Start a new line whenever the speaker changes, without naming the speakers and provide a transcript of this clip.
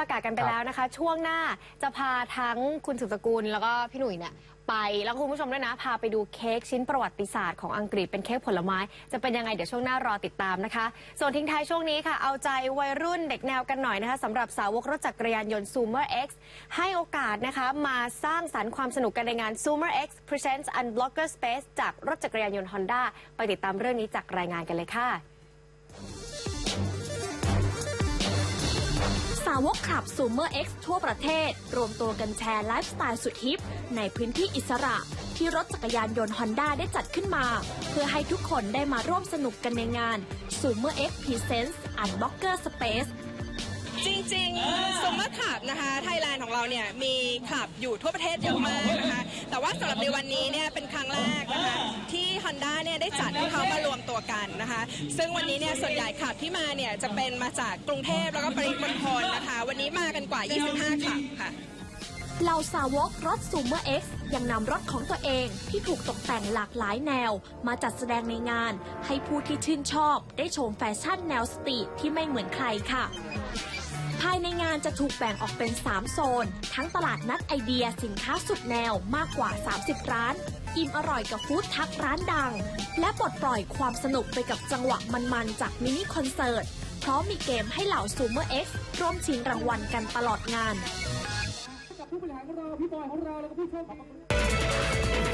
อากาศกันไปแล้วนะคะ ช่วงหน้าจะพาทั้งคุณสุสกุลแล้วก็พี่หนุ่ยเนี่ยไปแล้วคุณผู้ชมด้วยนะ พาไปดูเค้กชิ้นประวัติศาสตร์ของอังกฤษเป็นเค้กผลไม้ จะเป็นยังไงเดี๋ยวช่วงหน้ารอติดตามนะคะ ส่วนทิ้งท้ายช่วงนี้ค่ะ เอาใจวัยรุ่นเด็กแนวกันหน่อยนะคะสำหรับสาวกรถจักรยานยนต์ Zoomer X ให้โอกาสนะคะ มาสร้างสรรค์ความสนุกกันในงาน Zoomer X Presents Unblocker Space จากรถจักรยานยนต์ Honda ไปติดตามเรื่องนี้จากรายงานกันเลยค่ะา
วกขับ Zoomer X ทั่วประเทศ รวมตัวกันแชร์ไลฟ์สไตล์สุดฮิป ในพื้นที่อิสระ ที่รถจักรยานยนต์ Honda ได้จัดขึ้นมา เพื่อให้ทุกคนได้มาร่วมสนุกกันในงาน Zoomer X Presents Unblocker Space
จริงๆซุมเมอร์คลับนะคะไทยแลนด์ของเราเนี่ยมีคลับอยู่ทั่วประเทศเยอะมากนะคะแต่ว่าสำหรับในวันนี้เนี่ยเป็นครั้งแรกนะคะที่ Honda เนี่ยได้จัดให้เขามารวมตัวกันนะคะ ซึ่งวันนี้เนี่ยส่วนใหญ่คลับที่มาเนี่ยจะเป็นมาจากกรุงเทพแล้วก็ปริมณฑลนะคะ วันนี้มากันกว่า 25คลับค่ะ
เหล่าสาวกรถ Zoomer X ยังนำรถของตัวเองที่ถูกตกแต่งหลากหลายแนว มาจัดแสดงในงาน ให้ผู้ที่ชื่นชอบได้ชมแฟชั่นแนวสตรีทที่ไม่เหมือนใครค่ะานงานจะถูกแบ่งออกเป็น 3 โซน ทั้งตลาดนัดไอเดียสินค้าสุดแนวมากกว่า 30 ร้าน อิ่มอร่อยกับฟู้ดทักร้านดัง และปลดปล่อยความสนุกไปกับจังหวะมันๆ จากมินิคอนเสิร์ต พร้อมมีเกมให้เหล่า Zoomer X ร่วมชิงรางวัลกันตลอดงาน
กับผู้บริหารของเรา พี่บอยของเรา แล้วก็ผู้ชคดี